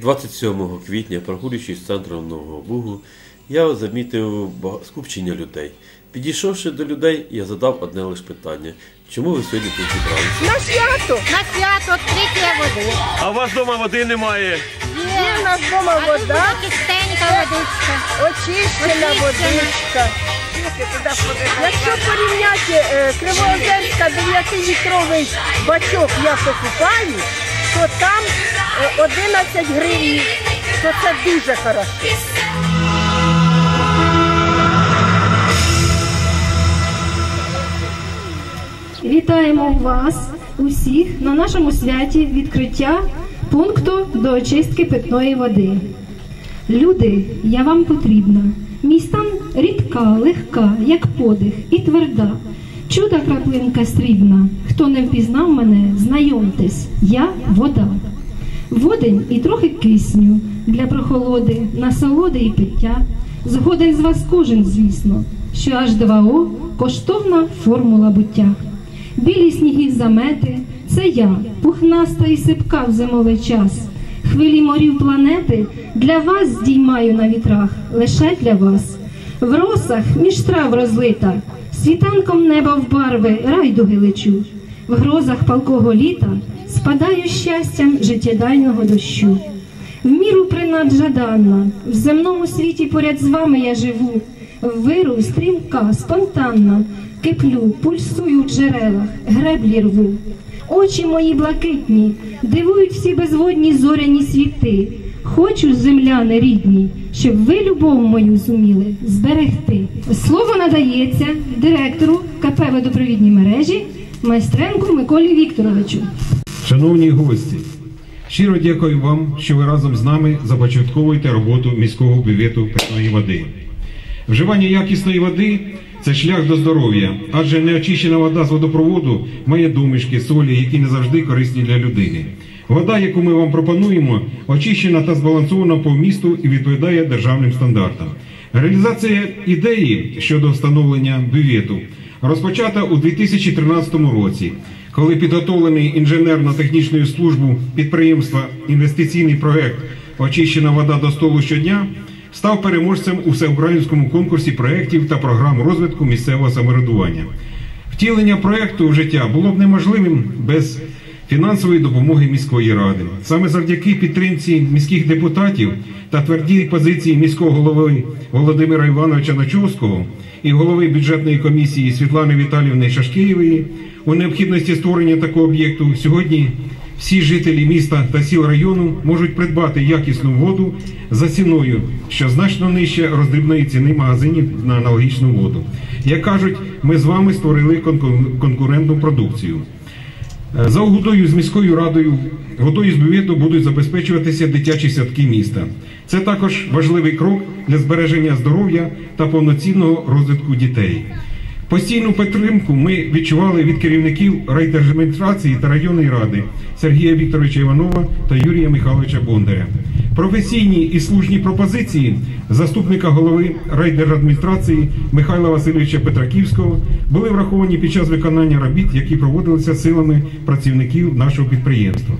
27 квітня, прогулюючись центром Нового Бугу, я замітив скупчення людей. Підійшовши до людей, я задав одне лише питання: чому ви сьогодні тут зібралися? На свято! На свято відкриття води. А у вас вдома води немає. Є в нас вдома А тут вода, чистенька водичка. очищена Очищена. водичка. Якщо порівняти е, Кривоозерська 9-літровий бачок я покупаю, то там 11 гривень, то це дуже хорошо. Вітаємо вас усіх на нашому святі відкриття пункту до очистки питної води. Люди, я вам потрібна. Мій стан рідка, легка, як подих, і тверда. Чуда краплинка срібна. Хто не впізнав мене, знайомтесь, я вода. Водень і трохи кисню для прохолоди, насолоди і пиття. Згоден з вас кожен, звісно, що H2O – коштовна формула буття. Білі сніги замети це я, пухнаста і сипка в зимовий час. Хвилі морів планети для вас здіймаю на вітрах, лише для вас. В росах між трав розлита, світанком неба в барви райдуги лечу. В грозах палкого літа спадаю щастям життєдайного дощу. В міру принад жаданна, в земному світі поряд з вами я живу. В виру стрімка, спонтанна, киплю, пульсую в джерелах, греблі рву. Очі мої блакитні, дивують всі безводні зоряні світи. Хочу, земляни рідні, щоб ви любов мою зуміли зберегти. Слово надається директору КП водопровідні мережі майстренку Миколі Вікторовичу. Шановні гості, щиро дякую вам, що ви разом з нами започатковуєте роботу міського бювету питної води. Вживання якісної води це шлях до здоров'я, адже неочищена вода з водопроводу має домішки, солі, які не завжди корисні для людини. Вода, яку ми вам пропонуємо, очищена та збалансована по вмісту і відповідає державним стандартам. Реалізація ідеї щодо встановлення бювету розпочата у 2013 році, коли підготовлений інженерно-технічною службою підприємства інвестиційний проект Очищена вода до столу щодня став переможцем у всеукраїнському конкурсі проєктів та програм розвитку місцевого самоврядування. Втілення проєкту в життя було б неможливим без фінансової допомоги міської ради. Саме завдяки підтримці міських депутатів та твердій позиції міського голови Володимира Івановича Начовського і голови бюджетної комісії Світлани Віталівни Шашкеєвої у необхідності створення такого об'єкту сьогодні всі жителі міста та сіл району можуть придбати якісну воду за ціною, що значно нижче роздрібної ціни магазинів на аналогічну воду. Як кажуть, ми з вами створили конку- конкурентну продукцію. Е, За угодою з міською радою водою з будуть забезпечуватися дитячі садки міста. Це також важливий крок для збереження здоров'я та повноцінного розвитку дітей. Постійну підтримку ми відчували від керівників райдержадміністрації та районної ради Сергія Вікторовича Іванова та Юрія Михайловича Бондаря. Професійні і слушні пропозиції заступника голови райдержадміністрації Михайла Васильовича Петраківського були враховані під час виконання робіт, які проводилися силами працівників нашого підприємства.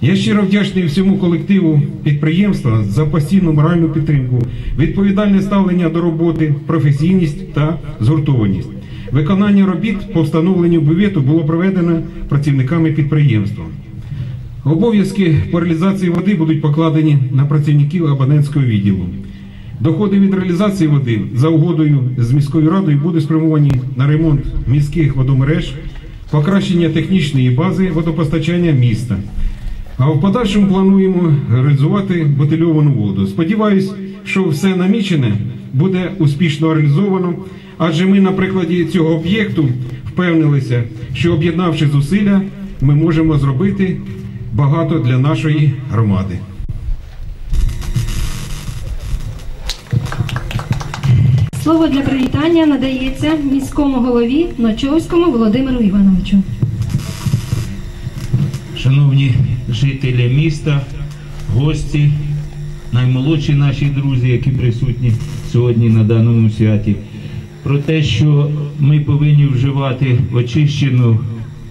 Я щиро вдячний всьому колективу підприємства за постійну моральну підтримку, відповідальне ставлення до роботи, професійність та згуртованість. Виконання робіт по встановленню бювету було проведено працівниками підприємства. Обов'язки по реалізації води будуть покладені на працівників абонентського відділу. Доходи від реалізації води за угодою з міською радою будуть спрямовані на ремонт міських водомереж, покращення технічної бази водопостачання міста. А в подальшому плануємо реалізувати бутильовану воду. Сподіваюсь, що все намічене буде успішно реалізовано, адже ми на прикладі цього об'єкту впевнилися, що об'єднавши зусилля, ми можемо зробити багато для нашої громади. Слово для привітання надається міському голові Ночовському Володимиру Івановичу. Шановні жителі міста, гості, наймолодші наші друзі, які присутні сьогодні на даному святі, про те, що ми повинні вживати очищену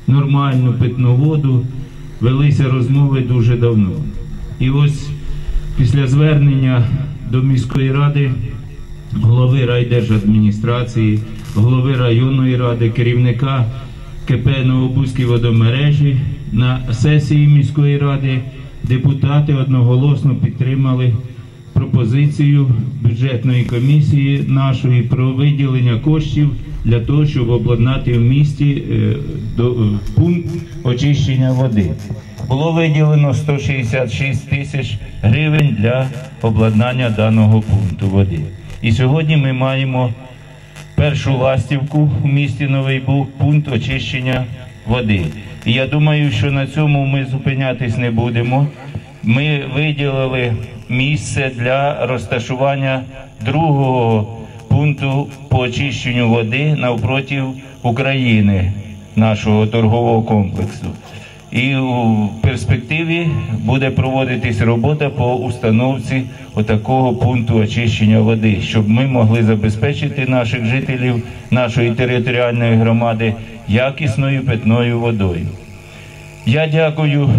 нормальну питну воду, велися розмови дуже давно. І ось після звернення до міської ради, голови райдержадміністрації, голови районної ради, керівника КП Новобузькі водомережі на сесії міської ради депутати одноголосно підтримали пропозицію бюджетної комісії нашої про виділення коштів для того, щоб обладнати в місті е, е, пункт очищення води. Було виділено 166 тисяч гривень для обладнання даного пункту води. І сьогодні ми маємо першу ластівку у місті Новий Буг, пункт очищення води. І я думаю, що на цьому ми зупинятись не будемо. Ми виділили місце для розташування другого пункту по очищенню води навпроти України, нашого торгового комплексу. І у перспективі буде проводитись робота по установці отакого пункту очищення води, щоб ми могли забезпечити наших жителів нашої територіальної громади якісною питною водою. Я дякую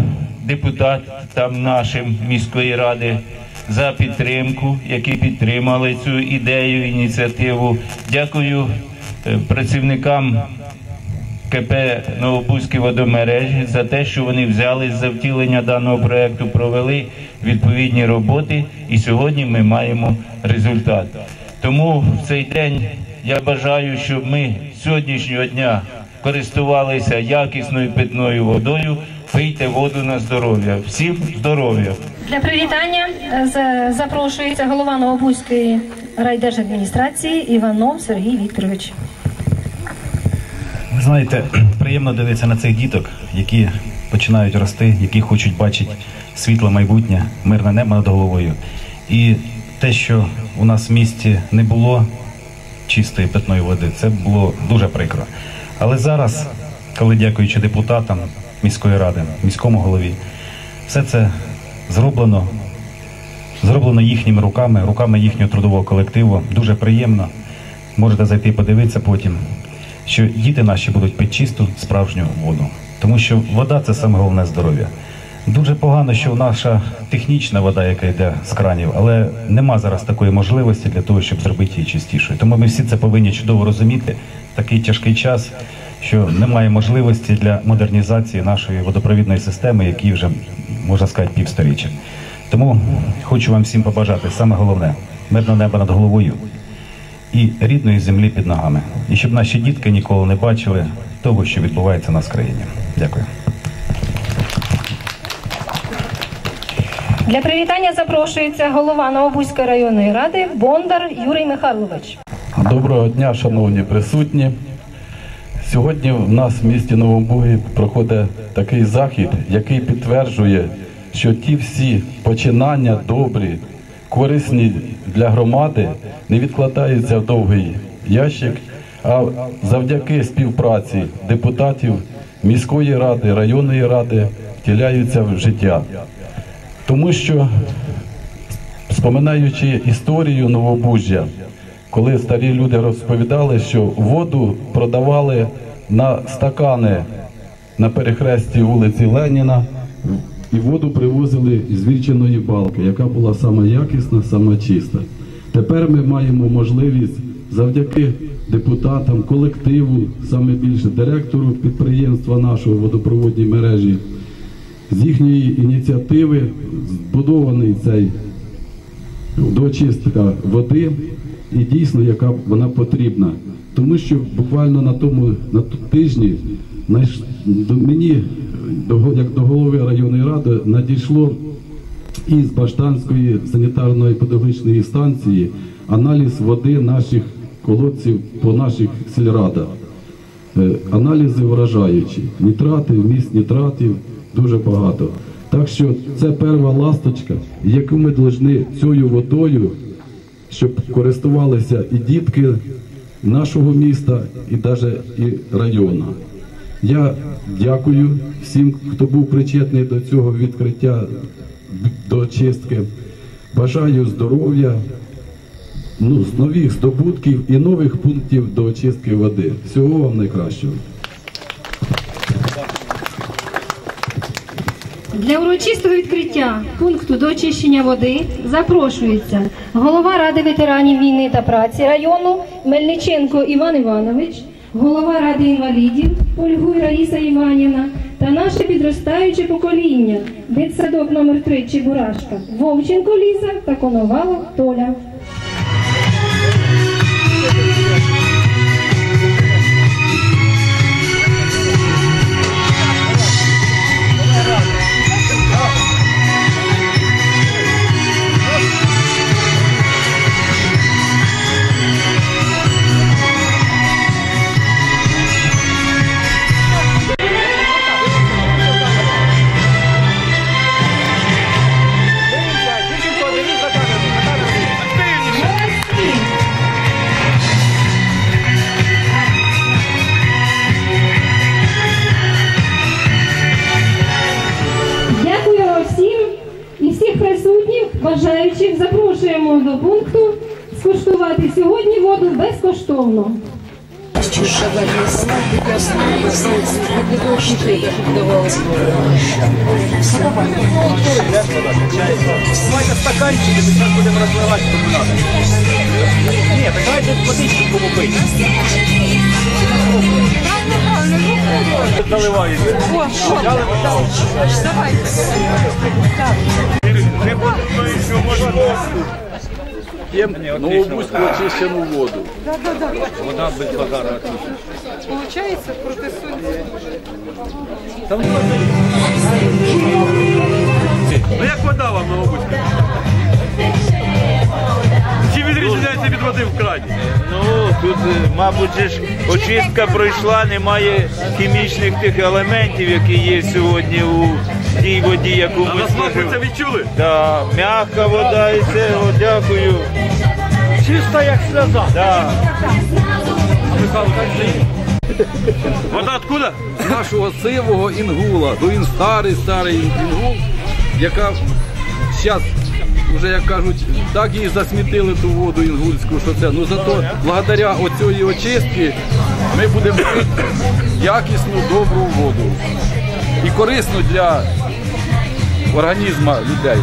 депутатам нашим міської ради за підтримку, які підтримали цю ідею, ініціативу. Дякую е, працівникам КП Новобузькі водомережі за те, що вони взялись за втілення даного проекту, провели відповідні роботи, і сьогодні ми маємо результат. Тому в цей день я бажаю, щоб ми сьогоднішнього дня користувалися якісною питною водою. Пийте воду на здоров'я. Всім здоров'я! Для привітання е, запрошується голова Новобузької райдержадміністрації Іванов Сергій Вікторович. Ви знаєте, приємно дивитися на цих діток, які починають рости, які хочуть бачити світле майбутнє, мирне небо над головою. І те, що у нас в місті не було чистої питної води, це було дуже прикро. Але зараз, коли дякуючи депутатам міської ради, міському голові, все це зроблено, зроблено їхніми руками, руками їхнього трудового колективу. Дуже приємно. Можете зайти подивитися потім що діти наші будуть пити чисту справжню воду. Тому що вода це саме головне здоров'я. Дуже погано, що наша технічна вода, яка йде з кранів, але нема зараз такої можливості для того, щоб зробити її чистішою. Тому ми всі це повинні чудово розуміти. Такий тяжкий час, що немає можливості для модернізації нашої водопровідної системи, якій вже можна сказати півсторіччя. Тому хочу вам всім побажати саме головне мирне небо над головою і рідної землі під ногами. І щоб наші дітки ніколи не бачили того, що відбувається в нас країні. Дякую. Для привітання запрошується голова Новобузької районної ради Бондар Юрій Михайлович. Доброго дня, шановні присутні. Сьогодні в нас в місті Новобуги проходить такий захід, який підтверджує, що ті всі починання добрі, корисні для громади не відкладаються в довгий ящик, а завдяки співпраці депутатів міської ради, районної ради втіляються в життя. Тому що, споминаючи історію Новобужжя, коли старі люди розповідали, що воду продавали на стакани на перехресті вулиці Леніна, і воду привозили з віченої балки, яка була сама якісна, сама чиста. Тепер ми маємо можливість завдяки депутатам, колективу, саме більше директору підприємства нашого водопроводній мережі, з їхньої ініціативи збудований цей дочистка води і дійсно яка вона потрібна. Тому що буквально на тому на тижні до мені, до, як до голови районної ради, надійшло із Баштанської санітарної педагогічної станції аналіз води наших колодців по наших сільрадах. Е, Аналізи вражаючі. Нітрати, вміст нітратів дуже багато. Так що це перша ласточка, яку ми повинні цією водою, щоб користувалися і дітки нашого міста, і навіть і району. Я дякую всім, хто був причетний до цього відкриття до очистки. Бажаю здоров'я, ну, нових здобутків і нових пунктів до очистки води. Всього вам найкращого. Для урочистого відкриття пункту до очищення води запрошується голова Ради ветеранів війни та праці району Мельниченко Іван Іванович, голова Ради інвалідів Ольгуй Раїса Іванівна та наше підростаюче покоління, дитсадок номер 3 Чебурашка, Вовченко Ліза та Коновалов Толя. До пункту скуштувати сьогодні воду безкоштовно. Давайте стаканчики, зараз будемо розливати, тому надо. Ні, так давайте водичку помопити. Наливаєте. П'ємо новобузьку очищену воду. Вода без базара. Получається проти сонця. Ну як вода вам на обуцьку? Чи відрізняється від води в крані? Ну, тут, е, мабуть, же ж очистка пройшла, немає хімічних тих елементів, які є сьогодні у тій воді, яку А ми на смак це відчули? Да, м'яка вода і все, о, дякую. Чиста як сльоза. Да. Вода откуда? З нашого сивого інгула, то він старий, старий інгул, яка зараз, вже як кажуть, так її засмітили ту воду інгульську, що це. Ну зато благодаря оцієї очистки ми будемо пити якісну добру воду. І корисну для організму людей.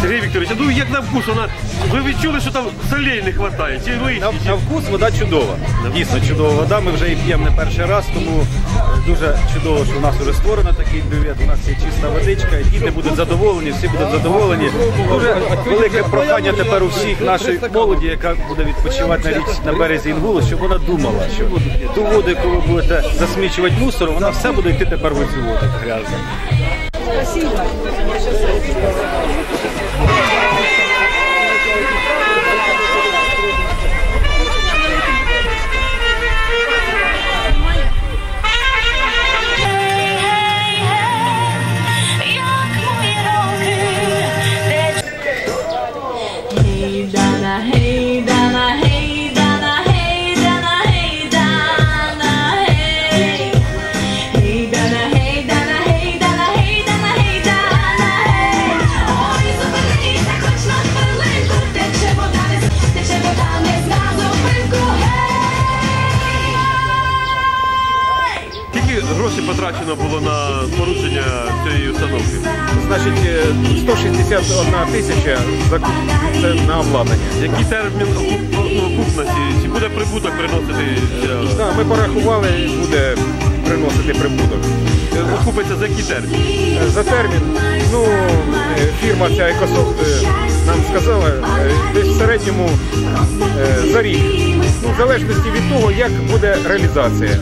Сергій Вікторович, ну як на вкус вона. Ви відчули, що там солей не вистачає? Чи На, на вкус вода чудова. Дійсно чудова вода. Ми вже її п'ємо не перший раз, тому дуже чудово, що у нас вже створено такий бювет. У нас є чиста водичка, діти будуть задоволені, всі будуть задоволені. Дуже велике прохання тепер у всіх нашої молоді, яка буде відпочивати на річ на березі Інгулу, щоб вона думала, що ту воду, яку ви будете засмічувати мусором, вона все буде йти тепер в цю воду грязну. Hejdana, ми порахували, буде приносити прибуток. Е, Окупиться за який термін? Е, За термін, ну, е, фірма ця Екософт е, нам сказала, десь в середньому за рік. Ну, в залежності від того, як буде реалізація.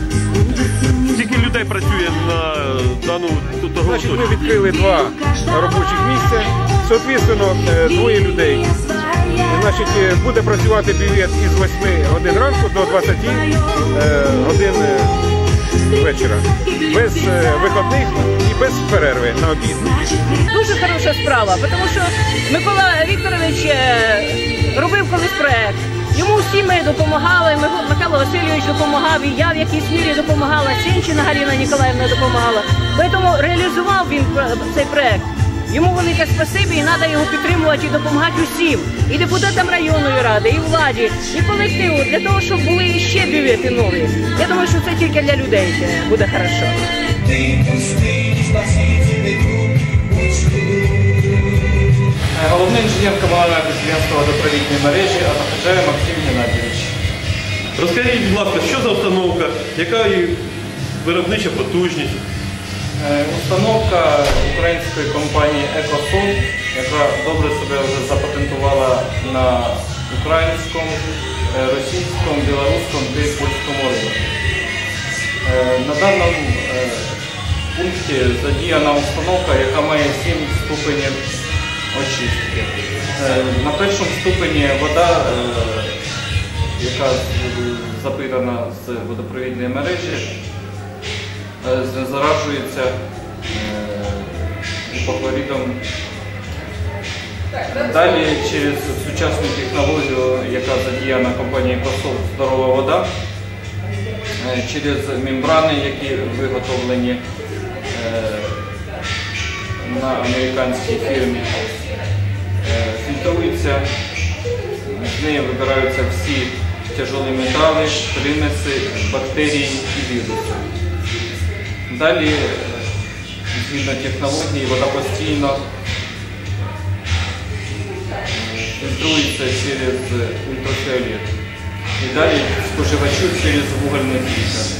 Скільки людей працює на дану ту- Значить, ми відкрили два робочих місця, соответственно, двоє людей. Значить, е, буде працювати бювет із 8 годин ранку до 20 е, годин е, вечора. Без вихідних і без перерви на обід. Дуже хороша справа, тому що Микола Вікторович робив колись проект. Йому всі ми допомагали, Михайло Васильович допомагав, і я в якійсь мірі допомагала, Сінчина Галина Ніколаївна допомагала. Тому реалізував він цей проект. Йому велике спасибі і треба його підтримувати і допомагати усім. І депутатам районної ради, і владі, і колективу, для того, щоб були ще бювети нові. Я думаю, що це тільки для людей буде хорошо. Друг, головний інженер комунального підприємства водопровідної мережі Атахаджаєв Максим Геннадійович. Розкажіть, будь ласка, що за установка, яка її виробнича потужність? Е, Установка української компанії «Екосон», яка добре себе вже запатентувала на українському, е, російському, білоруському та польському ринку. Е, На даному пункті задіяна установка, яка має 7 ступенів очистки. На першому ступені вода, яка запитана з водопровідної мережі, заражується е, гіпохлоридом. Далі через сучасну технологію, яка задіяна компанією Косов Здорова вода, е, через мембрани, які виготовлені е, на американській фірмі, е, фільтрується, з неї вибираються всі тяжелі метали, примеси, бактерії і віруси. Далі, е, згідно технології, вода постійно фільтрується через ультрафіолет. І далі споживачу через вугольний фільтр.